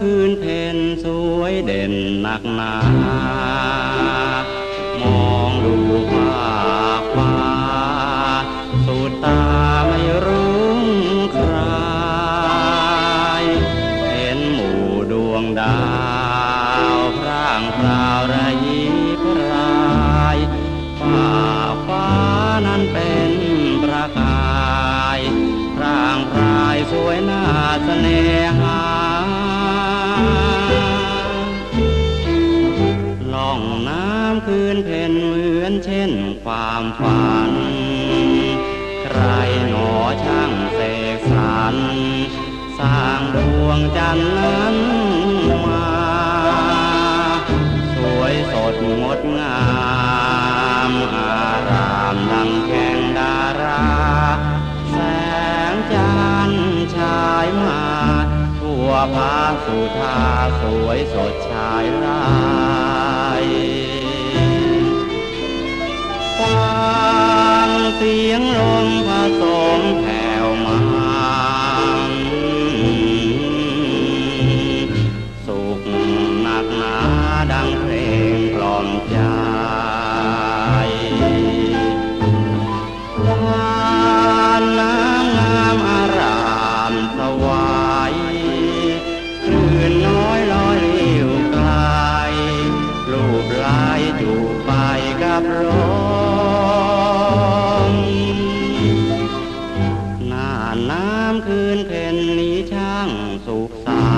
คืนเพนสวยเด่นหนักหนา มองดูภาคฟ้าสุดตาไม่รู้ใคร เห็นหมู่ดวงดาวพร่างพราวระยิบรายฟ้าฟ้านั้นเป็นประกาย พร่างพรายสวยน่าเสน่หา อนเช่นความฝัน ใครหนอช่างเสกสรรสร้างดวงจันทร์นั้นมา สวยสดงดงามอารามดังแข่งดารา แสงจันทร์ชายมา ทั่วพาสุธาสวยสดชายราายอยู่ไปกับลมหน้าน้ำคืนเพ็ญนี้ช่างสุขสา